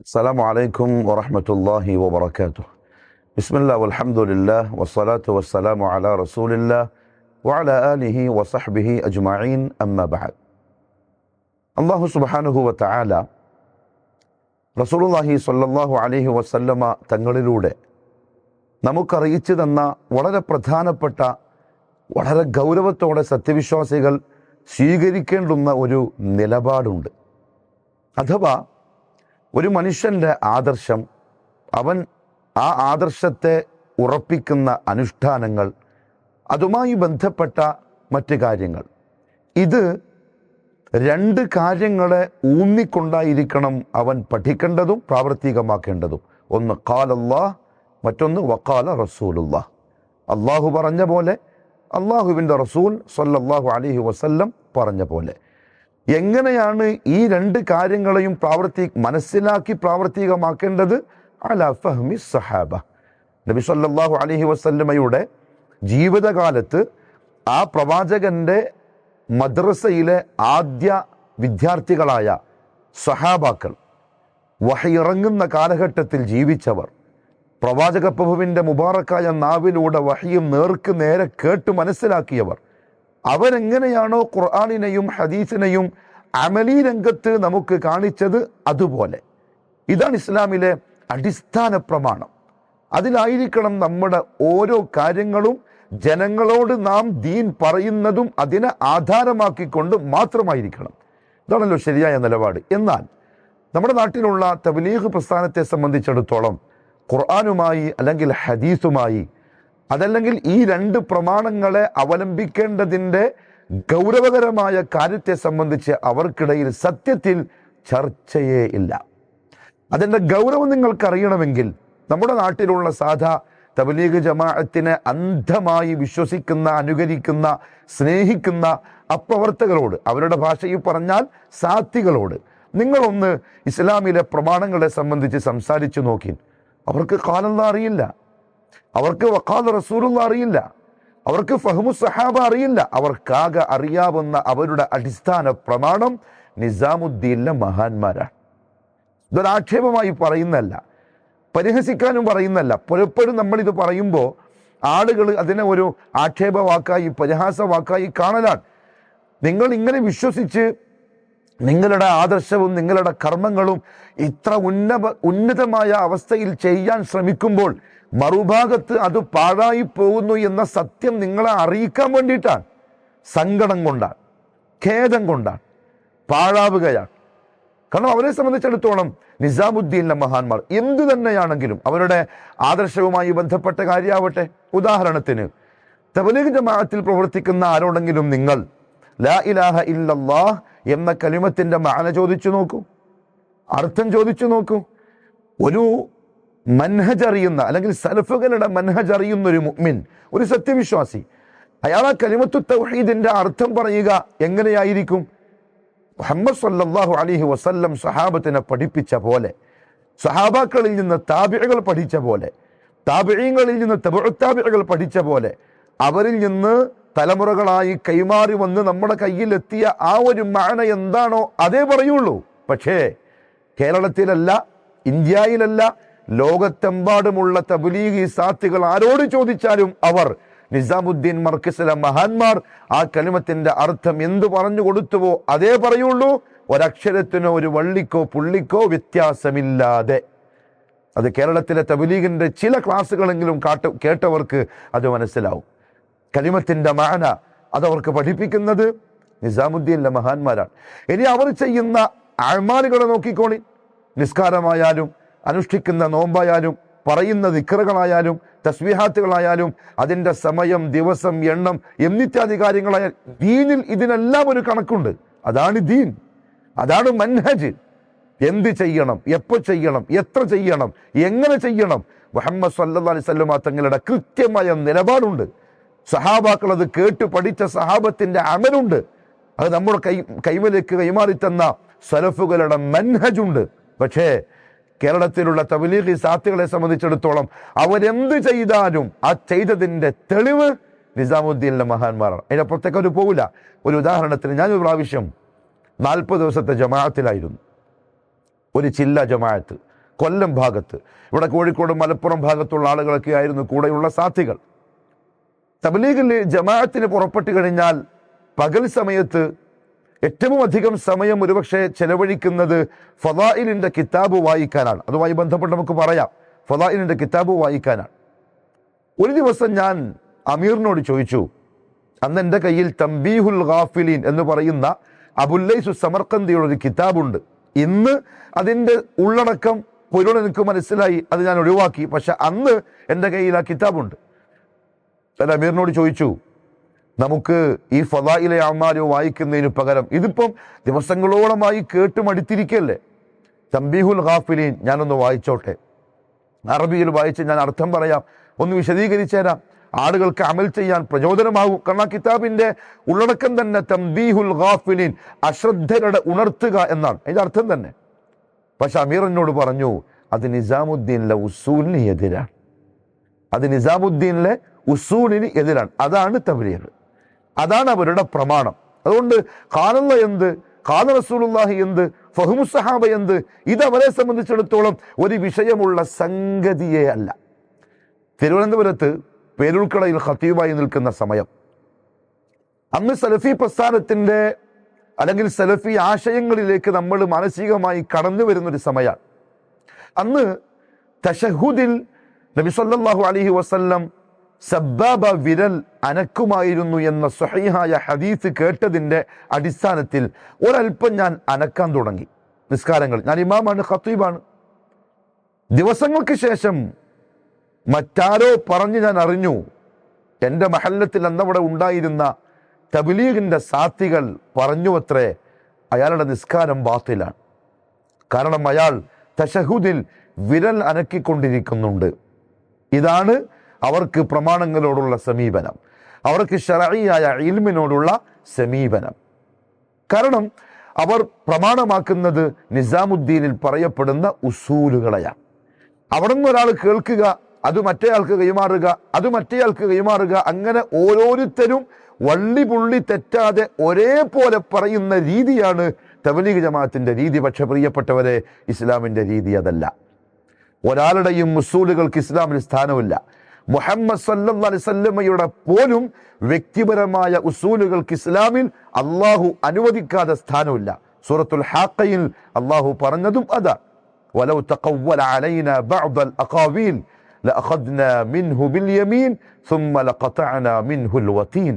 السلام عليكم ورحمة الله وبركاته بسم الله والحمد لله والصلاة والسلام على رسول الله وعلى آله وصحبه أجمعين أما بعد الله سبحانه وتعالى റസൂലുള്ളാഹി സ്വല്ലല്ലാഹു അലൈഹി വസല്ലമ തങ്ങളിലൂടെ നമുക്കറിയിച്ചു തന്ന വളരെ പ്രധാനപ്പെട്ട വളരെ ഗൗരവത്തോടെ സത്യവിശ്വാസികൾ സ്വീകരിക്കേണ്ടുന്ന ഒരു നിലപാടുണ്ട് അഥവാ ഒരു മനുഷ്യന്റെ ആദർശം അവൻ ആ ആദർശത്തെ ഉറപ്പിക്കുന്ന അനുഷ്ഠാനങ്ങൾ അതുമായി ബന്ധപ്പെട്ട മറ്റ് കാര്യങ്ങൾ. ഇത് രണ്ട് കാര്യങ്ങളെ ഊന്നിക്കൊണ്ടായിരിക്കണം അവൻ പഠിക്കേണ്ടതും പ്രാവർത്തികമാക്കേണ്ടതും. ഒന്ന് കാലല്ലാ മറ്റൊന്ന് വക്കാല റസൂലുള്ള അള്ളാഹു പറഞ്ഞ പോലെ അള്ളാഹുവിന്റെ റസൂൽ സല്ലല്ലാഹു അലഹി വസല്ലം പറഞ്ഞ പോലെ. എങ്ങനെയാണ് ഈ രണ്ട് കാര്യങ്ങളെയും പ്രാവർത്തി മനസ്സിലാക്കി പ്രാവർത്തികമാക്കേണ്ടത്? അല ഫഹ്മി സഹാബ നബി സല്ലാഹു അലഹി വസല്ലമയുടെ ജീവിതകാലത്ത് ആ പ്രവാചകന്റെ മദ്രസയിലെ ആദ്യ വിദ്യാർത്ഥികളായ സഹാബാക്കൾ വഹയിറങ്ങുന്ന കാലഘട്ടത്തിൽ ജീവിച്ചവർ പ്രവാചക പ്രഭുവിന്റെ മുബാറക്കായ നാവിലൂടെ വഹിയും നേർക്ക് നേരെ കേട്ട് മനസ്സിലാക്കിയവർ അവരെങ്ങനെയാണോ ഖുർആാനിനെയും ഹദീസിനെയും അമലി രംഗത്ത് നമുക്ക് കാണിച്ചത് അതുപോലെ. ഇതാണ് ഇസ്ലാമിലെ അടിസ്ഥാന പ്രമാണം. അതിലായിരിക്കണം നമ്മുടെ ഓരോ കാര്യങ്ങളും ജനങ്ങളോട് നാം ദീൻ പറയുന്നതും അതിനെ ആധാരമാക്കിക്കൊണ്ട് മാത്രമായിരിക്കണം. ഇതാണല്ലോ ശരിയായ നിലപാട്. എന്നാൽ നമ്മുടെ നാട്ടിലുള്ള തബ്ലീഗ് പ്രസ്ഥാനത്തെ സംബന്ധിച്ചിടത്തോളം ഖുർആാനുമായി അല്ലെങ്കിൽ ഹദീസുമായി അതല്ലെങ്കിൽ ഈ രണ്ട് പ്രമാണങ്ങളെ അവലംബിക്കേണ്ടതിന്റെ ഗൗരവകരമായ കാര്യത്തെ സംബന്ധിച്ച് അവർക്കിടയിൽ സത്യത്തിൽ ചർച്ചയേ ഇല്ല. അതിന്റെ ഗൗരവം നിങ്ങൾക്കറിയണമെങ്കിൽ നമ്മുടെ നാട്ടിലുള്ള സാധാ തബലീഗ് ജമാഅത്തിനെ അന്ധമായി വിശ്വസിക്കുന്ന അനുകരിക്കുന്ന സ്നേഹിക്കുന്ന അപ്രവർത്തകരോട് അവരുടെ ഭാഷയിൽ പറഞ്ഞാൽ സാത്തികളോട് നിങ്ങളൊന്ന് ഇസ്ലാമിലെ പ്രമാണങ്ങളെ സംബന്ധിച്ച് സംസാരിച്ചു നോക്കി. അവർക്ക് കാലം അറിയില്ല. അവർക്ക് വഖാദ് റസൂലുള്ള അറിയില്ല. അവർക്ക് ഫഹ്മു സഹാബ അറിയില്ല. അവർക്കാകെ അറിയാവുന്ന അവരുടെ അടിസ്ഥാന പ്രമാണം നിസാമുദ്ദീനിലെ മഹാന്മാരാണ്. ഇതൊരാക്ഷേപമായി പറയുന്നല്ല പരിഹസിക്കാനും പറയുന്നല്ല പലപ്പോഴും നമ്മളിത് പറയുമ്പോൾ ആളുകൾ അതിനെ ഒരു ആക്ഷേപ വാക്കായി ആക്ഷേപവാക്കായി പരിഹാസവാക്കായി കാണലാണ്. നിങ്ങൾ ഇങ്ങനെ വിശ്വസിച്ച് നിങ്ങളുടെ ആദർശവും നിങ്ങളുടെ കർമ്മങ്ങളും ഇത്ര ഉന്നത ഉന്നതമായ അവസ്ഥയിൽ ചെയ്യാൻ ശ്രമിക്കുമ്പോൾ മറുഭാഗത്ത് അത് പാഴായി പോകുന്നു എന്ന സത്യം നിങ്ങളെ അറിയിക്കാൻ വേണ്ടിയിട്ടാണ്. സങ്കടം കൊണ്ടാണ് ഖേദം കൊണ്ടാണ് പാഴാവുകയാണ്. കാരണം അവരെ സംബന്ധിച്ചിടത്തോളം നിസാമുദ്ദീനിലെ മഹാന്മാർ എന്തു തന്നെയാണെങ്കിലും അവരുടെ ആദർശവുമായി ബന്ധപ്പെട്ട കാര്യമാവട്ടെ. ഉദാഹരണത്തിന് തബലീഗ് ജമാഅത്തിൽ പ്രവർത്തിക്കുന്ന ആരോടെങ്കിലും നിങ്ങൾ ലാ ഇലാഹ ഇല്ലല്ലാഹ് എന്ന കലിമത്തിന്റെ മാന ചോദിച്ചു നോക്കൂ. അർത്ഥം ചോദിച്ചു നോക്കൂ. ഒരു മൻഹജ് അറിയുന്ന അല്ലെങ്കിൽ സലഫുകളുടെ മൻഹജ് അറിയുന്ന ഒരു മുഅ്മിൻ ഒരു സത്യവിശ്വാസി. അയാൾ ആ കലിമത്തു തൗഹീദിന്റെ അർത്ഥം പറയുക എങ്ങനെയായിരിക്കും? മുഹമ്മദ് സല്ലാഹു അലൈഹി വസല്ലം സഹാബത്തിനെ പഠിപ്പിച്ച പോലെ സഹാബാക്കളിൽ നിന്ന് താബിഴകൾ പഠിച്ച പോലെ താബിഴങ്ങളിൽ നിന്ന് തബുത്താബിഴകൾ പഠിച്ച പോലെ അവരിൽ നിന്ന് തലമുറകളായി കൈമാറി വന്ന് നമ്മുടെ കയ്യിലെത്തിയ ആ ഒരു മാന എന്താണോ അതേ പറയുള്ളൂ. പക്ഷേ കേരളത്തിലല്ല ഇന്ത്യയിലല്ല ലോകത്തെമ്പാടുമുള്ള തബുലീഗി സാത്തികൾ ആരോട് ചോദിച്ചാലും അവർ നിസാമുദ്ദീൻ മർക്കസിലെ മഹാന്മാർ ആ കലിമത്തിന്റെ അർത്ഥം എന്തു പറഞ്ഞു കൊടുത്തുവോ അതേ പറയുള്ളൂ. ഒരക്ഷരത്തിനോ ഒരു വള്ളിക്കോ പുള്ളിക്കോ വ്യത്യാസമില്ലാതെ. അത് കേരളത്തിലെ തബുലീഗിന്റെ ചില ക്ലാസ്സുകളെങ്കിലും കാട്ട കേട്ടവർക്ക് അത് മനസ്സിലാവും. കലിമത്തിന്റെ മാന അതവർക്ക് പഠിപ്പിക്കുന്നത് നിസാമുദ്ദീനിലെ മഹാന്മാരാണ്. ഇനി അവർ ചെയ്യുന്ന അഴ്മാലുകളെ നോക്കിക്കോളി. നിസ്കാരമായാലും അനുഷ്ഠിക്കുന്ന നോമ്പായാലും പറയുന്ന ദിക്കറുകളായാലും തസ്വിഹാത്തുകളായാലും അതിന്റെ സമയം ദിവസം എണ്ണം എന്നിത്യാദി കാര്യങ്ങളായാൽ ദീനിൽ ഇതിനെല്ലാം ഒരു കണക്കുണ്ട്. അതാണ് ദീൻ. അതാണ് മൻഹജ്. എന്ത് ചെയ്യണം? എപ്പോൾ ചെയ്യണം? എത്ര ചെയ്യണം? എങ്ങനെ ചെയ്യണം? മുഹമ്മദ് സല്ലാ അലൈഹി സ്വല്ലമ തങ്ങളുടെ കൃത്യമായ നിലപാടുണ്ട്. സഹാബാക്കൾ അത് കേട്ട് പഠിച്ച സഹാബത്തിന്റെ അമലുണ്ട്. അത് നമ്മുടെ കൈ കൈമലേക്ക് കൈമാറി തന്ന സലഫുകളുടെ മൻഹജുണ്ട്. പക്ഷേ കേരളത്തിലുള്ള തബലീഖി സാത്തുകളെ സംബന്ധിച്ചിടത്തോളം അവരെന്ത് ചെയ്താലും ആ ചെയ്തതിന്റെ തെളിവ് നിസാമുദ്ദീനിലെ മഹാന്മാരാണ്. അതിന്റെ അപ്പുറത്തേക്ക് അവർ പോകില്ല ഒരു ഉദാഹരണത്തിന് ഞാൻ ഒരു പ്രാവശ്യം നാൽപ്പത് ദിവസത്തെ ജമാഅത്തിലായിരുന്നു. ഒരു ചില്ല ജമാഅത്ത് കൊല്ലം ഭാഗത്ത്. ഇവിടെ കോഴിക്കോട് മലപ്പുറം ഭാഗത്തുള്ള ആളുകളൊക്കെ ആയിരുന്നു കൂടെയുള്ള സാഥികൾ തബലീഗിൽ ജമാഅത്തിന് പുറപ്പെട്ടു കഴിഞ്ഞാൽ പകൽ സമയത്ത് ഏറ്റവും അധികം സമയം ഒരുപക്ഷെ ചെലവഴിക്കുന്നത് ഫലായിലിന്റെ കിതാബ് വായിക്കാനാണ്. അതുമായി ബന്ധപ്പെട്ട് നമുക്ക് പറയാം. ഫലായിലിന്റെ കിതാബ് വായിക്കാനാണ്. ഒരു ദിവസം ഞാൻ അമീറിനോട് ചോദിച്ചു അന്ന് എന്റെ കയ്യിൽ തംബീഹുൽ ഗാഫിലീൻ എന്ന് പറയുന്ന അബുല്ലൈസു സമർക്കന്തിയുടെ ഒരു കിതാബുണ്ട്. ഇന്ന് അതിന്റെ ഉള്ളടക്കം പൊരുൾ എനിക്ക് മനസ്സിലായി. അത് ഞാൻ ഒഴിവാക്കി. പക്ഷെ അന്ന് എന്റെ കയ്യിൽ ആ കിതാബുണ്ട്. ഞാൻ അമീറിനോട് ചോദിച്ചു നമുക്ക് ഈ ഫതായിലെ അമ്മാരോ വായിക്കുന്നതിന് പകരം ഇതിപ്പം ദിവസങ്ങളോളമായി കേട്ട് മടുത്തിരിക്കല്ലേ തംബീഹുൽ ഹാഫിലീൻ ഞാനൊന്ന് വായിച്ചോട്ടെ. അറബിയിൽ വായിച്ച് ഞാൻ അർത്ഥം പറയാം. ഒന്ന് വിശദീകരിച്ചു തരാം ആളുകൾക്ക് അമൽ ചെയ്യാൻ പ്രചോദനമാകും കാരണം കിതാബിന്റെ ഉള്ളടക്കം തന്നെ തംബീഹുൽ ഹാഫിലീൻ അശ്രദ്ധരുടെ ഉണർത്തുക എന്നാണ്. അതിന്റെ അർത്ഥം തന്നെ. പക്ഷെ അമീർ എന്നോട് പറഞ്ഞു അത് നിസാമുദ്ദീനിലെ ഉസൂലിന് എതിരാണ്. അത് നിസാമുദ്ദീനിലെ ഉസൂലിന് എതിരാണ്. അതാണ് തബ്ലീഗ്. അതാണ് അവരുടെ പ്രമാണം. അതുകൊണ്ട് കാലല്ല എന്ത്? കാല റസൂലുള്ളാഹി എന്ത്? ഫഹുമുസഹാബ എന്ത്? ഇതവരെ സംബന്ധിച്ചിടത്തോളം ഒരു വിഷയമുള്ള സംഗതിയേ അല്ല. തിരുവനന്തപുരത്ത് പേരുൾക്കടയിൽ ഖത്തീബായി നിൽക്കുന്ന സമയം. അന്ന് സലഫി പ്രസ്ഥാനത്തിന്റെ അല്ലെങ്കിൽ സലഫി ആശയങ്ങളിലേക്ക് നമ്മൾ മാനസികമായി കടന്നു വരുന്നൊരു സമയമാണ്. അന്ന് തഷഹുദിൽ സല്ലല്ലാഹു അലൈഹി വസല്ലം സബ്ബാബ വിരൽ അനക്കുമായിരുന്നു എന്ന സ്വഹീഹായ ഹദീസ് കേട്ടതിന്റെ അടിസ്ഥാനത്തിൽ ഒരല്പം ഞാൻ അനക്കാൻ തുടങ്ങി. നിസ്കാരങ്ങൾ. ഞാൻ ഇമാമാണ് ഖത്തീബാണ്. ദിവസങ്ങൾക്ക് ശേഷം മറ്റാരോ പറഞ്ഞ് ഞാൻ അറിഞ്ഞു. എന്റെ മഹല്ലത്തിൽ അന്നവിടെ ഉണ്ടായിരുന്ന തബിലീഗിന്റെ സാത്തികൾ പറഞ്ഞു അത്രേ അയാളുടെ നിസ്കാരം ബാത്തിലാണ്. കാരണം അയാൾ തഷഹുദിൽ വിരൽ അനക്കിക്കൊണ്ടിരിക്കുന്നുണ്ട്. ഇതാണ് അവർക്ക് പ്രമാണങ്ങളോടുള്ള സമീപനം. അവർക്ക് ഷറയിയായ ഇൽമിനോടുള്ള സമീപനം. കാരണം അവർ പ്രമാണമാക്കുന്നത് നിസാമുദ്ദീനിൽ പറയപ്പെടുന്ന ഉസൂലുകളെയാണ്. അവിടെ നിന്ന് ഒരാൾ കേൾക്കുക അത് മറ്റേയാൾക്ക് കൈമാറുക അത് മറ്റേയാൾക്ക് കൈമാറുക അങ്ങനെ ഓരോരുത്തരും വള്ളി പുള്ളി തെറ്റാതെ ഒരേപോലെ പറയുന്ന രീതിയാണ് തബലീഗ് ജമാഅത്തിന്റെ രീതി. പക്ഷെ പ്രിയപ്പെട്ടവരെ ഇസ്ലാമിന്റെ രീതി അതല്ല. ഒരാളുടെയും മുസൂലുകൾക്ക് ഇസ്ലാമിൽ സ്ഥാനമില്ല. മുഹമ്മദ് സല്ലല്ലാഹു അലൈഹി വസല്ലമയുടെ പോലും വ്യക്തിപരമായ ഉസൂലുകൾക്ക് ഇസ്ലാമിൽ അള്ളാഹു അനുവദിക്കാതെ സ്ഥാനമില്ല സൂറത്തുൽ ഹാക്കയിൽ അള്ളാഹു പറഞ്ഞതും അതാ ولو تقول علينا بعض الأقاويل لأخذنا منه باليمين ثم لقطعنا منه الوتين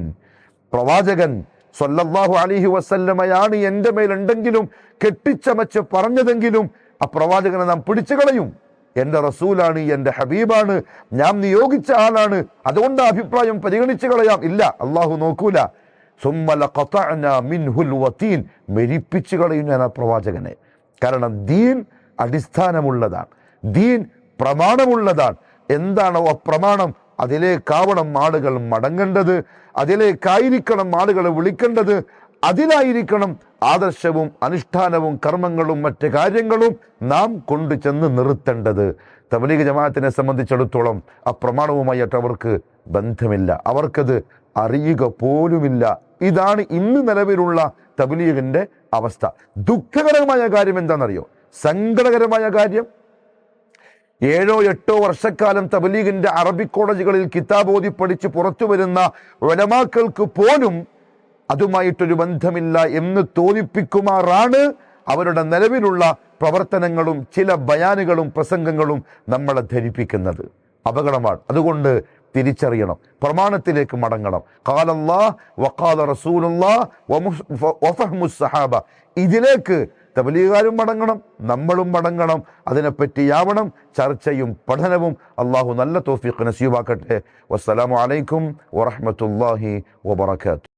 പ്രവാചകൻ സല്ലല്ലാഹു അലൈഹി വസല്ലമയാണ് എൻ്റെ മേലുണ്ടെങ്കിലും കെട്ടിച്ചമച്ച് പറഞ്ഞതെങ്കിലും ആ പ്രവാചകനെ നാം പിടിച്ചു കളയും എന്റെ റസൂലാണ് എന്റെ ഹബീബാണ് ഞാൻ നിയോഗിച്ച ആളാണ്. അതുകൊണ്ട് അഭിപ്രായം പരിഗണിച്ചു കളയാം. ഇല്ല അള്ളാഹു നോക്കൂല. സുമ്മല മിൻഹുൽ വതീൻ മെരിപ്പിച്ചു കളയും ഞാൻ ആ പ്രവാചകനെ. കാരണം ദീൻ അടിസ്ഥാനമുള്ളതാണ്. ദീൻ പ്രമാണമുള്ളതാണ്. എന്താണോ ആ പ്രമാണം അതിലേക്കാവണം ആളുകൾ മടങ്ങേണ്ടത്. അതിലേക്കായിരിക്കണം ആളുകളെ വിളിക്കേണ്ടത്. അതിലായിരിക്കണം ആദർശവും അനുഷ്ഠാനവും കർമ്മങ്ങളും മറ്റ് കാര്യങ്ങളും നാം കൊണ്ടു ചെന്ന് നിർത്തേണ്ടത്. തബലീഗ് ജമാഅത്തിനെ സംബന്ധിച്ചിടത്തോളം ആ പ്രമാണവുമായിട്ട് അവർക്ക് ബന്ധമില്ല. അവർക്കത് അറിയുക പോലുമില്ല. ഇതാണ് ഇന്ന് നിലവിലുള്ള തബലീഗിന്റെ അവസ്ഥ. ദുഃഖകരമായ കാര്യം എന്താണെന്നറിയോ? സങ്കടകരമായ കാര്യം. ഏഴോ എട്ടോ വർഷക്കാലം തബലീഗിന്റെ അറബിക് കോളേജുകളിൽ കിതാബോധി പഠിച്ച് പുറത്തു വരുന്ന ഒലമാക്കൾക്ക് പോലും അതുമായിട്ടൊരു ബന്ധമില്ല എന്ന് തോന്നിപ്പിക്കുമാറാണ് അവരുടെ നിലവിലുള്ള പ്രവർത്തനങ്ങളും ചില ബയാനുകളും പ്രസംഗങ്ങളും നമ്മളെ ധരിപ്പിക്കുന്നത്. അപകടമാണ്. അതുകൊണ്ട് തിരിച്ചറിയണം. പ്രമാണത്തിലേക്ക് മടങ്ങണം. കാലല്ലാ വക്കാല റസൂലുള്ള സഹാബ. ഇതിലേക്ക് തബലീകാരും മടങ്ങണം നമ്മളും മടങ്ങണം. അതിനെപ്പറ്റിയാവണം ചർച്ചയും പഠനവും അള്ളാഹു നല്ല തോഫിക്ക് നസീബാക്കട്ടെ. വസ്സലാമലൈക്കും വറഹ്മത്തുള്ളാഹി വബറകാതുഹു.